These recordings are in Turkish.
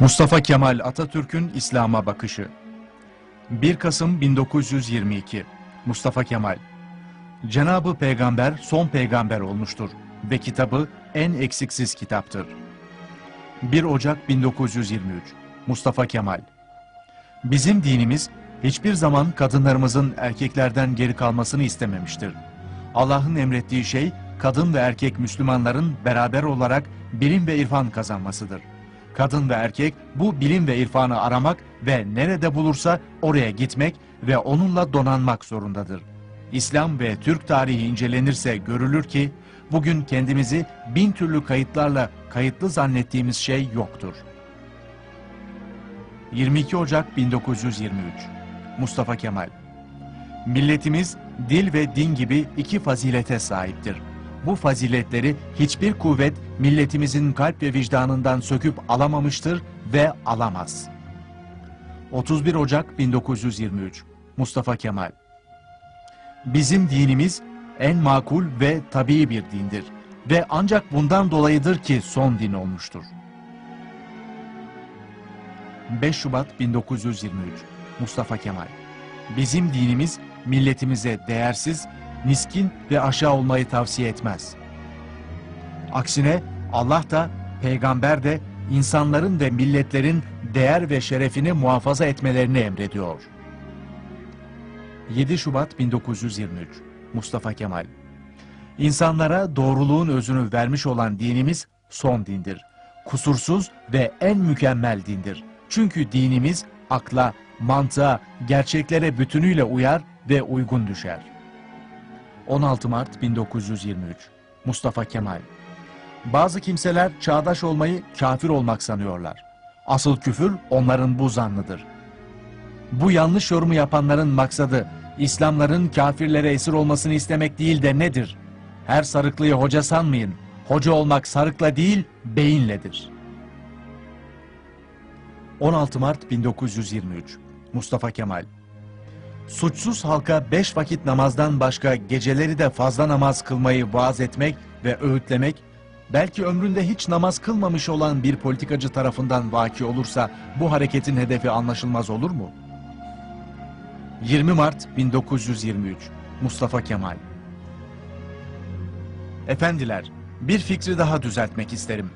Mustafa Kemal Atatürk'ün İslam'a bakışı 1 Kasım 1922 Mustafa Kemal Cenabı Peygamber son peygamber olmuştur ve kitabı en eksiksiz kitaptır. 1 Ocak 1923 Mustafa Kemal Bizim dinimiz hiçbir zaman kadınlarımızın erkeklerden geri kalmasını istememiştir. Allah'ın emrettiği şey kadın ve erkek Müslümanların beraber olarak bilim ve irfan kazanmasıdır. Kadın ve erkek bu bilim ve irfanı aramak ve nerede bulursa oraya gitmek ve onunla donanmak zorundadır. İslam ve Türk tarihi incelenirse görülür ki bugün kendimizi bin türlü kayıtlarla kayıtlı zannettiğimiz şey yoktur. 22 Ocak 1923 Mustafa Kemal Milletimiz dil ve din gibi iki fazilete sahiptir. Bu faziletleri hiçbir kuvvet milletimizin kalp ve vicdanından söküp alamamıştır ve alamaz. 31 Ocak 1923 Mustafa Kemal Bizim dinimiz en makul ve tabii bir dindir ve ancak bundan dolayıdır ki son din olmuştur. 5 Şubat 1923 Mustafa Kemal Bizim dinimiz milletimize değersiz, miskin ve aşağı olmayı tavsiye etmez. Aksine Allah da, peygamber de insanların ve milletlerin değer ve şerefini muhafaza etmelerini emrediyor. 7 Şubat 1923 Mustafa Kemal İnsanlara doğruluğun özünü vermiş olan dinimiz son dindir. Kusursuz ve en mükemmel dindir. Çünkü dinimiz akla, mantığa, gerçeklere bütünüyle uyar ve uygun düşer. 16 Mart 1923 Mustafa Kemal Bazı kimseler çağdaş olmayı kafir olmak sanıyorlar. Asıl küfür onların bu zannıdır. Bu yanlış yorumu yapanların maksadı İslamların kafirlere esir olmasını istemek değil de nedir? Her sarıklıyı hoca sanmayın. Hoca olmak sarıkla değil, beyinledir. 16 Mart 1923 Mustafa Kemal Suçsuz halka beş vakit namazdan başka geceleri de fazla namaz kılmayı vaaz etmek ve öğütlemek, belki ömründe hiç namaz kılmamış olan bir politikacı tarafından vaki olursa bu hareketin hedefi anlaşılmaz olur mu? 20 Mart 1923 Mustafa Kemal Efendiler, bir fikri daha düzeltmek isterim.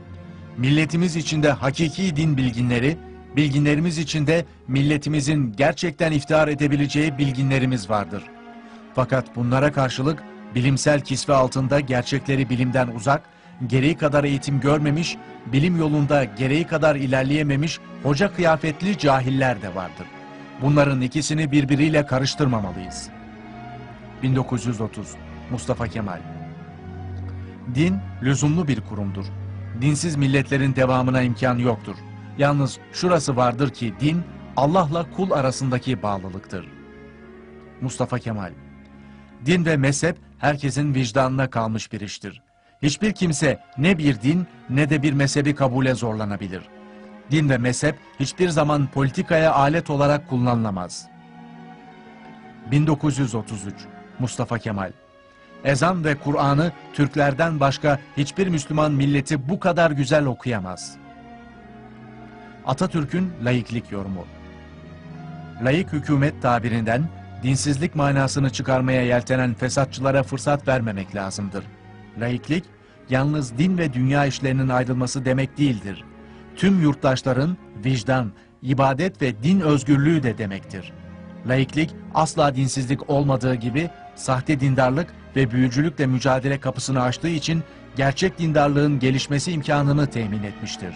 Milletimiz içinde hakiki din bilginleri, bilginlerimiz içinde milletimizin gerçekten iftihar edebileceği bilginlerimiz vardır. Fakat bunlara karşılık bilimsel kisve altında gerçekleri bilimden uzak, gereği kadar eğitim görmemiş, bilim yolunda gereği kadar ilerleyememiş hoca kıyafetli cahiller de vardır. Bunların ikisini birbiriyle karıştırmamalıyız. 1930 Mustafa Kemal Din lüzumlu bir kurumdur. Dinsiz milletlerin devamına imkan yoktur. Yalnız şurası vardır ki din Allah'la kul arasındaki bağlılıktır. Mustafa Kemal Din ve mezhep herkesin vicdanına kalmış bir iştir. Hiçbir kimse ne bir din ne de bir mezhebi kabule zorlanabilir. Din ve mezhep hiçbir zaman politikaya alet olarak kullanılamaz. 1933 Mustafa Kemal Ezan ve Kur'an'ı Türklerden başka hiçbir Müslüman milleti bu kadar güzel okuyamaz. Atatürk'ün laiklik yorumu Laik hükümet tabirinden dinsizlik manasını çıkarmaya yeltenen fesatçılara fırsat vermemek lazımdır. Laiklik, yalnız din ve dünya işlerinin ayrılması demek değildir. Tüm yurttaşların vicdan, ibadet ve din özgürlüğü de demektir. Laiklik asla dinsizlik olmadığı gibi sahte dindarlık ve büyücülükle mücadele kapısını açtığı için gerçek dindarlığın gelişmesi imkanını temin etmiştir.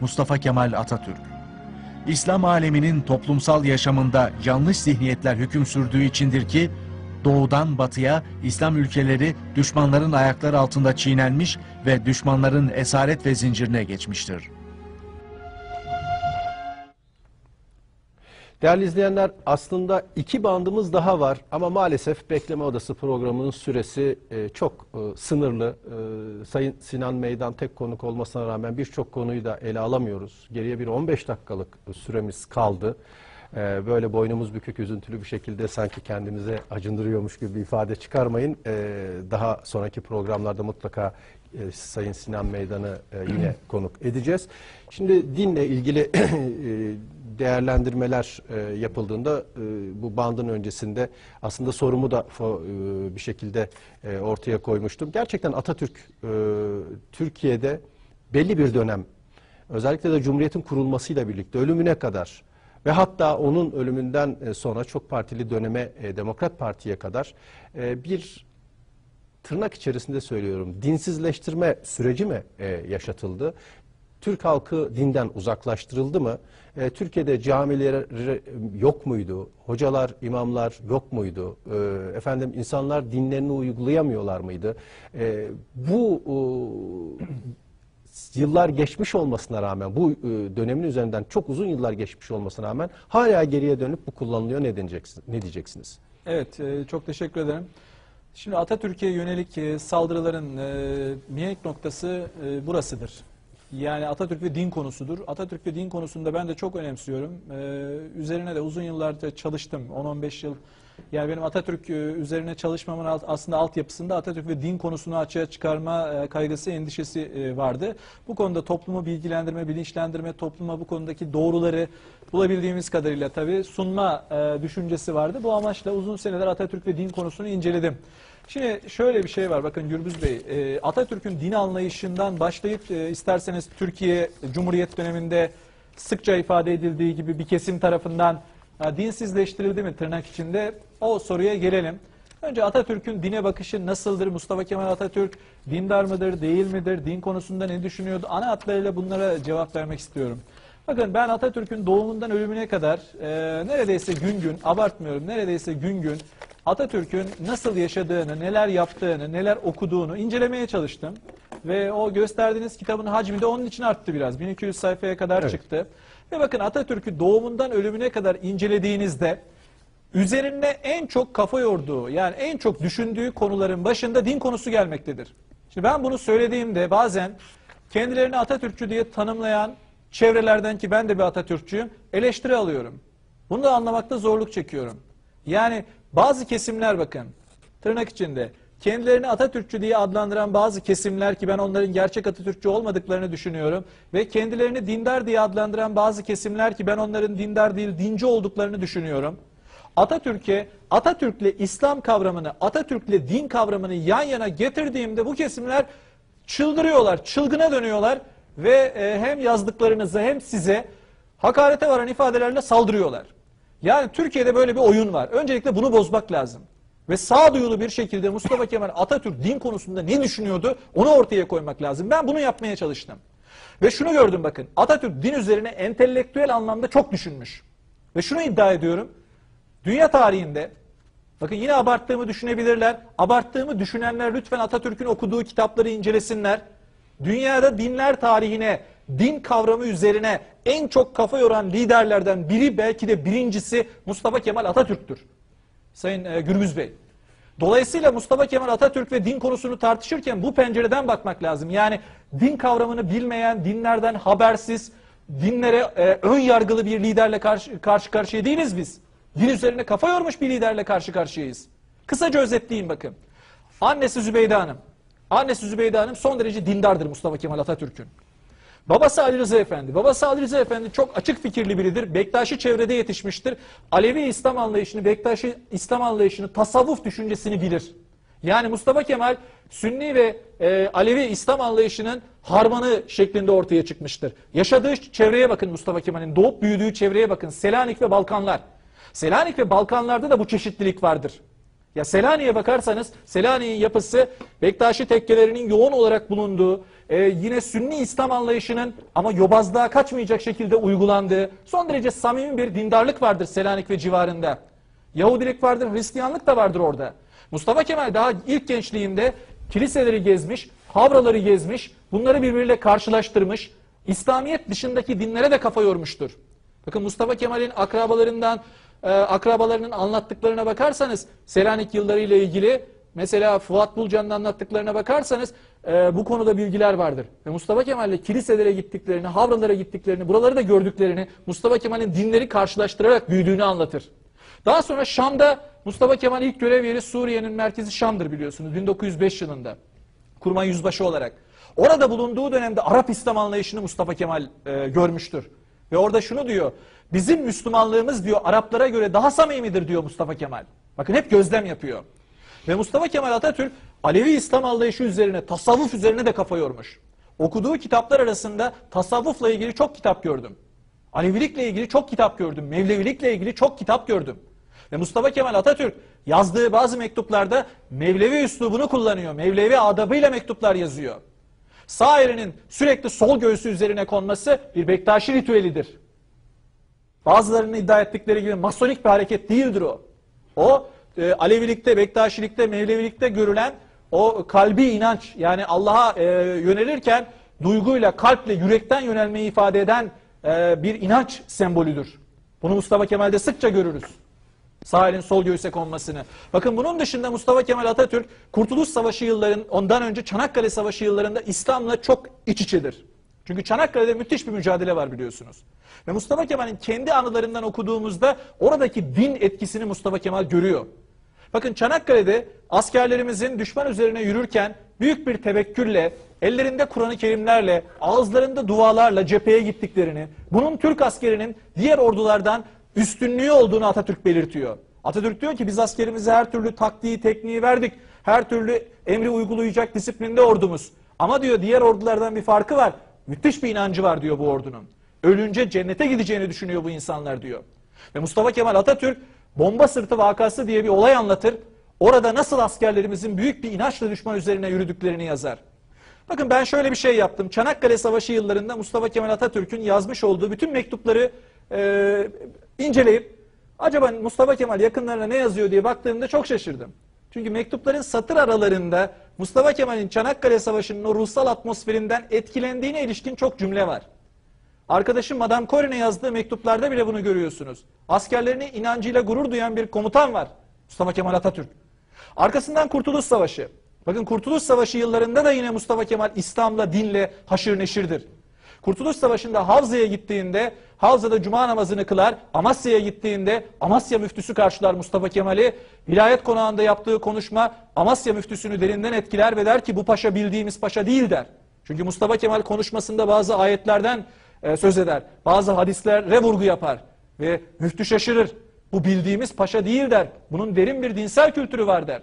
Mustafa Kemal Atatürk İslam aleminin toplumsal yaşamında yanlış zihniyetler hüküm sürdüğü içindir ki, doğudan batıya İslam ülkeleri düşmanların ayakları altında çiğnenmiş ve düşmanların esaret ve zincirine geçmiştir. Değerli izleyenler aslında iki bandımız daha var ama maalesef Bekleme Odası programının süresi e, çok e, sınırlı. E, Sayın Sinan Meydan tek konuk olmasına rağmen birçok konuyu da ele alamıyoruz. Geriye bir 15 dakikalık süremiz kaldı. E, böyle boynumuz bükük üzüntülü bir şekilde sanki kendimize acındırıyormuş gibi bir ifade çıkarmayın. E, daha sonraki programlarda mutlaka e, Sayın Sinan Meydan'ı e, yine konuk edeceğiz. Şimdi dinle ilgili e, değerlendirmeler e, yapıldığında e, bu bandın öncesinde aslında sorumu da e, bir şekilde e, ortaya koymuştum. Gerçekten Atatürk e, Türkiye'de belli bir dönem özellikle de Cumhuriyet'in kurulmasıyla birlikte ölümüne kadar ve hatta onun ölümünden e, sonra çok partili döneme e, Demokrat Parti'ye kadar e, bir tırnak içerisinde söylüyorum dinsizleştirme süreci mi e, yaşatıldı? Türk halkı dinden uzaklaştırıldı mı? E, Türkiye'de camiler yok muydu? Hocalar, imamlar yok muydu? E, efendim insanlar dinlerini uygulayamıyorlar mıydı? E, bu e, yıllar geçmiş olmasına rağmen bu e, dönemin üzerinden çok uzun yıllar geçmiş olmasına rağmen hala geriye dönüp bu kullanılıyor ne diyeceksiniz? Ne diyeceksiniz? Evet, e, çok teşekkür ederim. Şimdi Atatürk'e yönelik e, saldırıların e, mihenk noktası e, burasıdır. Yani Atatürk ve din konusudur. Atatürk ve din konusunda ben de çok önemsiyorum. E, üzerine de uzun yıllarca çalıştım. 10-15 yıl. Yani benim Atatürk e, üzerine çalışmamın alt- aslında altyapısında Atatürk ve din konusunu açığa çıkarma e, kaygısı, endişesi e, vardı. Bu konuda toplumu bilgilendirme, bilinçlendirme, topluma bu konudaki doğruları bulabildiğimiz kadarıyla tabii sunma düşüncesi vardı. Bu amaçla uzun seneler Atatürk ve din konusunu inceledim. Şimdi şöyle bir şey var bakın Gürbüz Bey. e, Atatürk'ün din anlayışından başlayıp e, isterseniz Türkiye Cumhuriyet döneminde sıkça ifade edildiği gibi bir kesim tarafından dinsizleştirildi mi tırnak içinde o soruya gelelim. Önce Atatürk'ün dine bakışı nasıldır? Mustafa Kemal Atatürk dindar mıdır, değil midir? Din konusunda ne düşünüyordu? Ana hatlarıyla bunlara cevap vermek istiyorum. Bakın ben Atatürk'ün doğumundan ölümüne kadar e, neredeyse gün gün, abartmıyorum, neredeyse gün gün Atatürk'ün nasıl yaşadığını, neler yaptığını, neler okuduğunu incelemeye çalıştım. Ve o gösterdiğiniz kitabın hacmi de onun için arttı biraz. 1200 sayfaya kadar Evet. çıktı. Ve bakın Atatürk'ü doğumundan ölümüne kadar incelediğinizde üzerine en çok kafa yorduğu yani en çok düşündüğü konuların başında din konusu gelmektedir. Şimdi ben bunu söylediğimde bazen kendilerini Atatürkçü diye tanımlayan çevrelerden ki ben de bir Atatürkçüyüm eleştiri alıyorum. Bunu da anlamakta zorluk çekiyorum. Yani bazı kesimler bakın tırnak içinde kendilerini Atatürkçü diye adlandıran bazı kesimler ki ben onların gerçek Atatürkçü olmadıklarını düşünüyorum ve kendilerini dindar diye adlandıran bazı kesimler ki ben onların dindar değil dinci olduklarını düşünüyorum. Atatürk'e, Atatürk'le İslam kavramını, Atatürk'le din kavramını yan yana getirdiğimde bu kesimler çıldırıyorlar, çılgına dönüyorlar ve e, hem yazdıklarınıza hem size hakarete varan ifadelerle saldırıyorlar. Yani Türkiye'de böyle bir oyun var. Öncelikle bunu bozmak lazım. Ve sağduyulu bir şekilde Mustafa Kemal Atatürk din konusunda ne düşünüyordu onu ortaya koymak lazım. Ben bunu yapmaya çalıştım. Ve şunu gördüm bakın. Atatürk din üzerine entelektüel anlamda çok düşünmüş. Ve şunu iddia ediyorum. Dünya tarihinde bakın yine abarttığımı düşünebilirler. Abarttığımı düşünenler lütfen Atatürk'ün okuduğu kitapları incelesinler. Dünyada dinler tarihine, din kavramı üzerine en çok kafa yoran liderlerden biri belki de birincisi Mustafa Kemal Atatürk'tür. Sayın e, Gürbüz Bey. Dolayısıyla Mustafa Kemal Atatürk ve din konusunu tartışırken bu pencereden bakmak lazım. Yani din kavramını bilmeyen, dinlerden habersiz, dinlere e, ön yargılı bir liderle karşı, karşı karşıya değiliz biz. Din üzerine kafa yormuş bir liderle karşı karşıyayız. Kısaca özetleyeyim bakın. Annesi Zübeyde Hanım. Annesi Zübeyde Hanım son derece dindardır Mustafa Kemal Atatürk'ün. Babası Ali Rıza Efendi. Babası Ali Rıza Efendi çok açık fikirli biridir. Bektaşi çevrede yetişmiştir. Alevi İslam anlayışını, Bektaşi İslam anlayışını, tasavvuf düşüncesini bilir. Yani Mustafa Kemal Sünni ve e, Alevi İslam anlayışının harmanı şeklinde ortaya çıkmıştır. Yaşadığı çevreye bakın Mustafa Kemal'in. Doğup büyüdüğü çevreye bakın. Selanik ve Balkanlar. Selanik ve Balkanlarda da bu çeşitlilik vardır. Ya Selanik'e bakarsanız Selanik'in yapısı Bektaşi tekkelerinin yoğun olarak bulunduğu, e, yine Sünni İslam anlayışının ama yobazlığa kaçmayacak şekilde uygulandığı son derece samimi bir dindarlık vardır Selanik ve civarında. Yahudilik vardır, Hristiyanlık da vardır orada. Mustafa Kemal daha ilk gençliğinde kiliseleri gezmiş, havraları gezmiş, bunları birbiriyle karşılaştırmış, İslamiyet dışındaki dinlere de kafa yormuştur. Bakın Mustafa Kemal'in akrabalarından, e, akrabalarının anlattıklarına bakarsanız Selanik yılları ile ilgili mesela Fuat Bulcan'ın anlattıklarına bakarsanız e, bu konuda bilgiler vardır. Ve Mustafa Kemal'le kiliselere gittiklerini, havralara gittiklerini, buraları da gördüklerini Mustafa Kemal'in dinleri karşılaştırarak büyüdüğünü anlatır. Daha sonra Şam'da Mustafa Kemal ilk görev yeri Suriye'nin merkezi Şam'dır biliyorsunuz 1905 yılında. kurmay yüzbaşı olarak. Orada bulunduğu dönemde Arap İslam anlayışını Mustafa Kemal e, görmüştür. Ve orada şunu diyor. Bizim Müslümanlığımız diyor Araplara göre daha samimidir diyor Mustafa Kemal. Bakın hep gözlem yapıyor. Ve Mustafa Kemal Atatürk Alevi İslam anlayışı üzerine, tasavvuf üzerine de kafa yormuş. Okuduğu kitaplar arasında tasavvufla ilgili çok kitap gördüm. Alevilikle ilgili çok kitap gördüm. Mevlevilikle ilgili çok kitap gördüm. Ve Mustafa Kemal Atatürk yazdığı bazı mektuplarda Mevlevi üslubunu kullanıyor. Mevlevi adabıyla mektuplar yazıyor. Sağ elinin sürekli sol göğsü üzerine konması bir Bektaşi ritüelidir. Bazılarının iddia ettikleri gibi masonik bir hareket değildir o. O e, Alevilikte, Bektaşilikte, Mevlevilikte görülen o kalbi inanç yani Allah'a e, yönelirken duyguyla, kalple, yürekten yönelmeyi ifade eden e, bir inanç sembolüdür. Bunu Mustafa Kemal'de sıkça görürüz. Sağ elin sol göğüse konmasını. Bakın bunun dışında Mustafa Kemal Atatürk Kurtuluş Savaşı yılların ondan önce Çanakkale Savaşı yıllarında İslam'la çok iç içedir. Çünkü Çanakkale'de müthiş bir mücadele var biliyorsunuz. Ve Mustafa Kemal'in kendi anılarından okuduğumuzda oradaki din etkisini Mustafa Kemal görüyor. Bakın Çanakkale'de askerlerimizin düşman üzerine yürürken büyük bir tevekkülle, ellerinde Kur'an-ı Kerimlerle, ağızlarında dualarla cepheye gittiklerini, bunun Türk askerinin diğer ordulardan üstünlüğü olduğunu Atatürk belirtiyor. Atatürk diyor ki biz askerimize her türlü taktiği, tekniği verdik. Her türlü emri uygulayacak disiplinde ordumuz. Ama diyor diğer ordulardan bir farkı var. Müthiş bir inancı var diyor bu ordunun. Ölünce cennete gideceğini düşünüyor bu insanlar diyor. Ve Mustafa Kemal Atatürk bomba sırtı vakası diye bir olay anlatır. Orada nasıl askerlerimizin büyük bir inançla düşman üzerine yürüdüklerini yazar. Bakın ben şöyle bir şey yaptım. Çanakkale Savaşı yıllarında Mustafa Kemal Atatürk'ün yazmış olduğu bütün mektupları e, inceleyip acaba Mustafa Kemal yakınlarına ne yazıyor diye baktığımda çok şaşırdım. Çünkü mektupların satır aralarında Mustafa Kemal'in Çanakkale Savaşı'nın o ruhsal atmosferinden etkilendiğine ilişkin çok cümle var. Arkadaşım Madame Corin'e yazdığı mektuplarda bile bunu görüyorsunuz. Askerlerini inancıyla gurur duyan bir komutan var. Mustafa Kemal Atatürk. Arkasından Kurtuluş Savaşı. Bakın Kurtuluş Savaşı yıllarında da yine Mustafa Kemal İslam'la, dinle haşır neşirdir. Kurtuluş Savaşı'nda Havza'ya gittiğinde Havza'da cuma namazını kılar. Amasya'ya gittiğinde Amasya müftüsü karşılar Mustafa Kemal'i. Vilayet konağında yaptığı konuşma Amasya müftüsünü derinden etkiler ve der ki bu paşa bildiğimiz paşa değil der. Çünkü Mustafa Kemal konuşmasında bazı ayetlerden e, söz eder. Bazı hadislere vurgu yapar. Ve müftü şaşırır. Bu bildiğimiz paşa değil der. Bunun derin bir dinsel kültürü var der.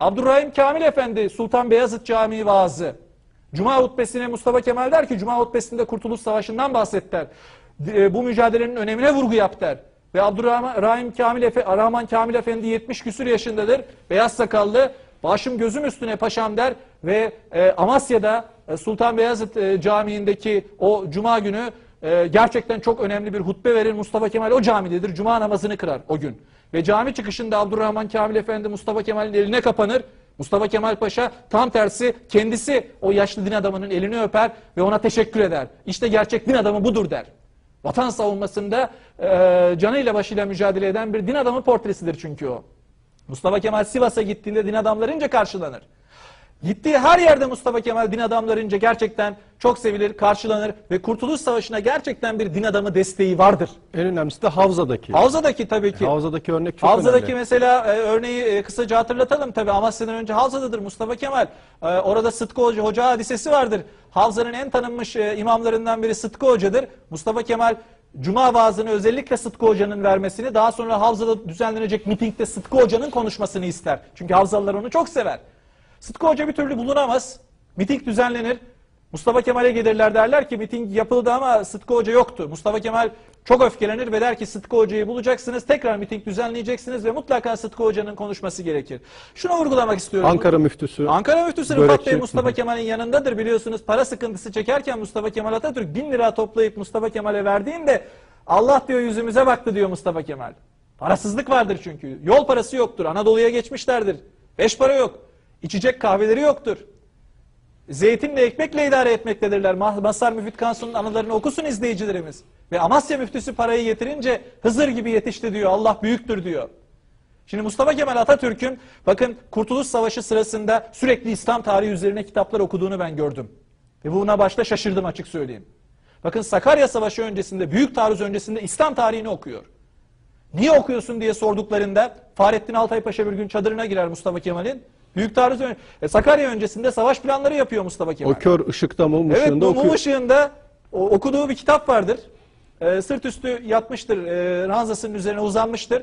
Abdurrahim Kamil Efendi Sultan Beyazıt Camii vaazı. Cuma hutbesine Mustafa Kemal der ki Cuma hutbesinde Kurtuluş Savaşı'ndan bahset. E, bu mücadelenin önemine vurgu yap der. Ve Abdurrahim Kamil, Efe, Rahman Kamil Efendi 70 küsur yaşındadır. Beyaz sakallı. Başım gözüm üstüne paşam der ve e, Amasya'da e, Sultan Beyazıt e, Camii'ndeki o cuma günü e, gerçekten çok önemli bir hutbe verir. Mustafa Kemal o camidedir. Cuma namazını kırar o gün. Ve cami çıkışında Abdurrahman Kamil Efendi Mustafa Kemal'in eline kapanır. Mustafa Kemal Paşa tam tersi kendisi o yaşlı din adamının elini öper ve ona teşekkür eder. İşte gerçek din adamı budur der. Vatan savunmasında e, canıyla başıyla mücadele eden bir din adamı portresidir çünkü o. Mustafa Kemal Sivas'a gittiğinde din adamlarınca karşılanır. Gittiği her yerde Mustafa Kemal din adamlarınca gerçekten çok sevilir, karşılanır ve Kurtuluş Savaşı'na gerçekten bir din adamı desteği vardır. En önemlisi de Havza'daki. Havza'daki tabii ki. Havza'daki örnek çok Havza'daki önemli. mesela e, örneği e, kısaca hatırlatalım tabii. Amasya'dan önce Havza'dadır Mustafa Kemal. E, orada Sıtkı Hoca, Hoca hadisesi vardır. Havza'nın en tanınmış e, imamlarından biri Sıtkı Hoca'dır. Mustafa Kemal Cuma vaazını özellikle Sıtkı Hoca'nın vermesini, daha sonra Havza'da düzenlenecek mitingde Sıtkı Hoca'nın konuşmasını ister. Çünkü Havzalılar onu çok sever. Sıtkı Hoca bir türlü bulunamaz. Miting düzenlenir. Mustafa Kemal'e gelirler derler ki miting yapıldı ama Sıtkı Hoca yoktu. Mustafa Kemal çok öfkelenir ve der ki Sıtkı Hoca'yı bulacaksınız, tekrar miting düzenleyeceksiniz ve mutlaka Sıtkı Hoca'nın konuşması gerekir. Şunu vurgulamak istiyorum. Ankara müftüsü. Ankara müftüsü Rıfat. Bey Mustafa Kemal'in yanındadır biliyorsunuz. Para sıkıntısı çekerken Mustafa Kemal Atatürk bin lira toplayıp Mustafa Kemal'e verdiğinde Allah diyor yüzümüze baktı diyor Mustafa Kemal. Parasızlık vardır çünkü. Yol parası yoktur. Anadolu'ya geçmişlerdir. Beş para yok. İçecek kahveleri yoktur. Zeytinle ekmekle idare etmektedirler. Ma- Mazhar Müfit Kansu'nun anılarını okusun izleyicilerimiz. Ve Amasya müftüsü parayı getirince Hızır gibi yetişti diyor. Allah büyüktür diyor. Şimdi Mustafa Kemal Atatürk'ün bakın Kurtuluş Savaşı sırasında sürekli İslam tarihi üzerine kitaplar okuduğunu ben gördüm. Ve buna başta şaşırdım açık söyleyeyim. Bakın Sakarya Savaşı öncesinde, Büyük Taarruz öncesinde İslam tarihini okuyor. Niye okuyorsun diye sorduklarında Fahrettin Altay Paşa bir gün çadırına girer Mustafa Kemal'in. Büyük taarruz ön- e, Sakarya öncesinde savaş planları yapıyor Mustafa Kemal. O kör ışıkta mum Evet ışığında bu okuyor. mum ışığında o- okuduğu bir kitap vardır. Ee, sırt üstü yatmıştır, e, ranzasının üzerine uzanmıştır.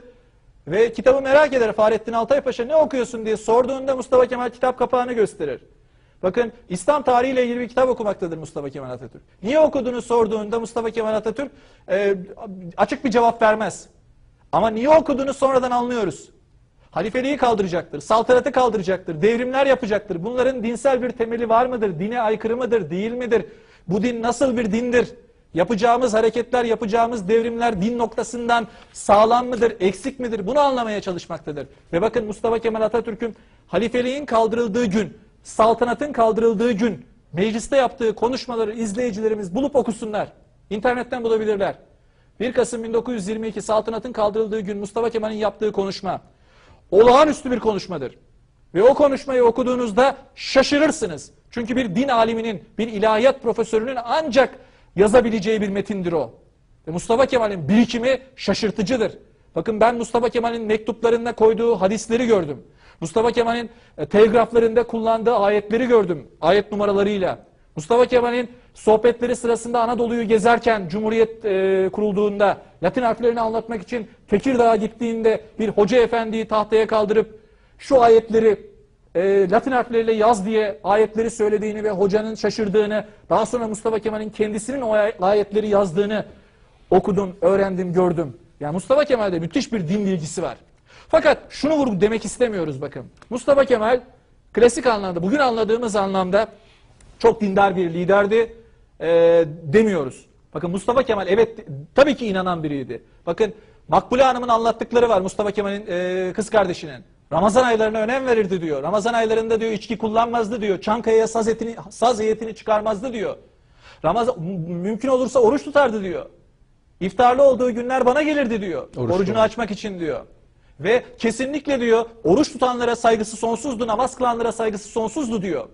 Ve kitabı merak eder Fahrettin Altay Paşa ne okuyorsun diye sorduğunda Mustafa Kemal kitap kapağını gösterir. Bakın İslam tarihiyle ilgili bir kitap okumaktadır Mustafa Kemal Atatürk. Niye okuduğunu sorduğunda Mustafa Kemal Atatürk e, açık bir cevap vermez. Ama niye okuduğunu sonradan anlıyoruz. Halifeliği kaldıracaktır, saltanatı kaldıracaktır, devrimler yapacaktır. Bunların dinsel bir temeli var mıdır? Dine aykırı mıdır, değil midir? Bu din nasıl bir dindir? Yapacağımız hareketler, yapacağımız devrimler din noktasından sağlam mıdır, eksik midir? Bunu anlamaya çalışmaktadır. Ve bakın Mustafa Kemal Atatürk'ün halifeliğin kaldırıldığı gün, saltanatın kaldırıldığı gün, mecliste yaptığı konuşmaları izleyicilerimiz bulup okusunlar. İnternetten bulabilirler. 1 Kasım 1922 saltanatın kaldırıldığı gün Mustafa Kemal'in yaptığı konuşma olağanüstü bir konuşmadır. Ve o konuşmayı okuduğunuzda şaşırırsınız. Çünkü bir din aliminin, bir ilahiyat profesörünün ancak yazabileceği bir metindir o. Ve Mustafa Kemal'in birikimi şaşırtıcıdır. Bakın ben Mustafa Kemal'in mektuplarında koyduğu hadisleri gördüm. Mustafa Kemal'in e, telgraflarında kullandığı ayetleri gördüm. Ayet numaralarıyla. Mustafa Kemal'in sohbetleri sırasında Anadolu'yu gezerken Cumhuriyet e, kurulduğunda Latin harflerini anlatmak için Tekirdağ'a gittiğinde bir hoca efendiyi tahtaya kaldırıp şu ayetleri e, Latin harfleriyle yaz diye ayetleri söylediğini ve hocanın şaşırdığını daha sonra Mustafa Kemal'in kendisinin o ay- ayetleri yazdığını okudum, öğrendim, gördüm. Yani Mustafa Kemal'de müthiş bir din bilgisi var. Fakat şunu vurgu demek istemiyoruz bakın. Mustafa Kemal klasik anlamda, bugün anladığımız anlamda çok dindar bir liderdi e, demiyoruz. Bakın Mustafa Kemal evet tabii ki inanan biriydi. Bakın Makbule Hanım'ın anlattıkları var Mustafa Kemal'in e, kız kardeşinin. Ramazan aylarına önem verirdi diyor. Ramazan aylarında diyor içki kullanmazdı diyor. Çankaya'ya saz etini, saz heyetini çıkarmazdı diyor. Ramazan mümkün olursa oruç tutardı diyor. İftarlı olduğu günler bana gelirdi diyor. Oruç Orucunu tutar. açmak için diyor. Ve kesinlikle diyor oruç tutanlara saygısı sonsuzdu, namaz kılanlara saygısı sonsuzdu diyor.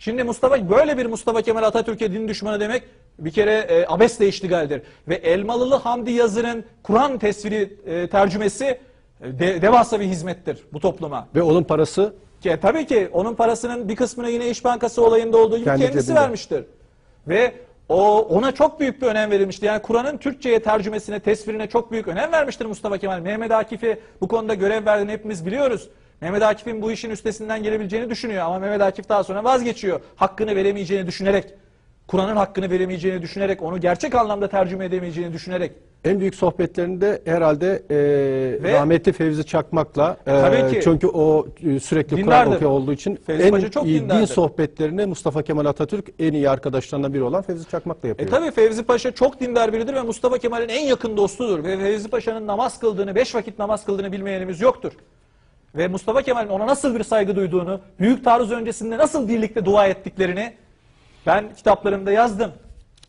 Şimdi Mustafa böyle bir Mustafa Kemal Atatürk'e din düşmanı demek bir kere e, abesle iştigaldir. Ve Elmalılı Hamdi Yazır'ın Kur'an tesviri e, tercümesi e, de, devasa bir hizmettir bu topluma. Ve onun parası Ki, tabii ki onun parasının bir kısmını yine İş Bankası olayında olduğu gibi Kendi kendisi cebinde. vermiştir. Ve o ona çok büyük bir önem verilmişti. Yani Kur'an'ın Türkçe'ye tercümesine, tesvirine çok büyük önem vermiştir Mustafa Kemal. Mehmet Akif'e bu konuda görev verdiğini hepimiz biliyoruz. Mehmet Akif'in bu işin üstesinden gelebileceğini düşünüyor ama Mehmet Akif daha sonra vazgeçiyor. Hakkını veremeyeceğini düşünerek, Kur'an'ın hakkını veremeyeceğini düşünerek, onu gerçek anlamda tercüme edemeyeceğini düşünerek. en büyük sohbetlerinde herhalde e, rahmetli Fevzi Çakmak'la e, Tabii ki. çünkü o e, sürekli Kur'an okuyor olduğu için Fevzi en Paşa çok iyi din dindardır. sohbetlerini Mustafa Kemal Atatürk en iyi arkadaşlarından biri olan Fevzi Çakmak'la E yapıyor. tabi Fevzi Paşa çok dindar biridir ve Mustafa Kemal'in en yakın dostudur. Ve Fevzi Paşa'nın namaz kıldığını, beş vakit namaz kıldığını bilmeyenimiz yoktur. Ve Mustafa Kemal'in ona nasıl bir saygı duyduğunu, büyük taarruz öncesinde nasıl birlikte dua ettiklerini ben kitaplarımda yazdım.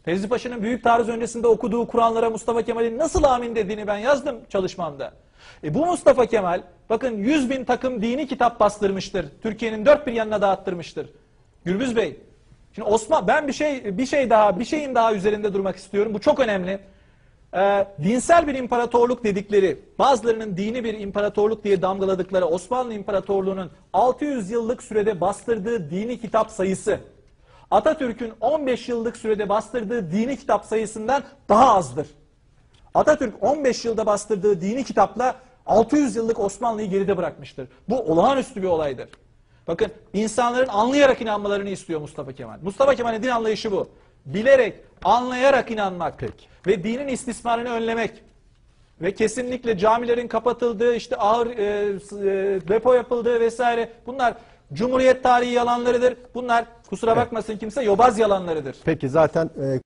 Fevzi Paşa'nın büyük taarruz öncesinde okuduğu Kur'anlara Mustafa Kemal'in nasıl amin dediğini ben yazdım çalışmamda. E bu Mustafa Kemal bakın 100 bin takım dini kitap bastırmıştır. Türkiye'nin dört bir yanına dağıttırmıştır. Gürbüz Bey, Şimdi Osman ben bir şey bir şey daha bir şeyin daha üzerinde durmak istiyorum. Bu çok önemli. Ee, dinsel bir imparatorluk dedikleri, bazılarının dini bir imparatorluk diye damgaladıkları Osmanlı İmparatorluğu'nun 600 yıllık sürede bastırdığı dini kitap sayısı Atatürk'ün 15 yıllık sürede bastırdığı dini kitap sayısından daha azdır. Atatürk 15 yılda bastırdığı dini kitapla 600 yıllık Osmanlı'yı geride bırakmıştır. Bu olağanüstü bir olaydır. Bakın insanların anlayarak inanmalarını istiyor Mustafa Kemal. Mustafa Kemal'in din anlayışı bu. Bilerek, anlayarak inanmak Peki. ve dinin istismarını önlemek ve kesinlikle camilerin kapatıldığı, işte ağır e, e, depo yapıldığı vesaire bunlar Cumhuriyet tarihi yalanlarıdır. Bunlar kusura bakmasın kimse yobaz yalanlarıdır. Peki zaten e,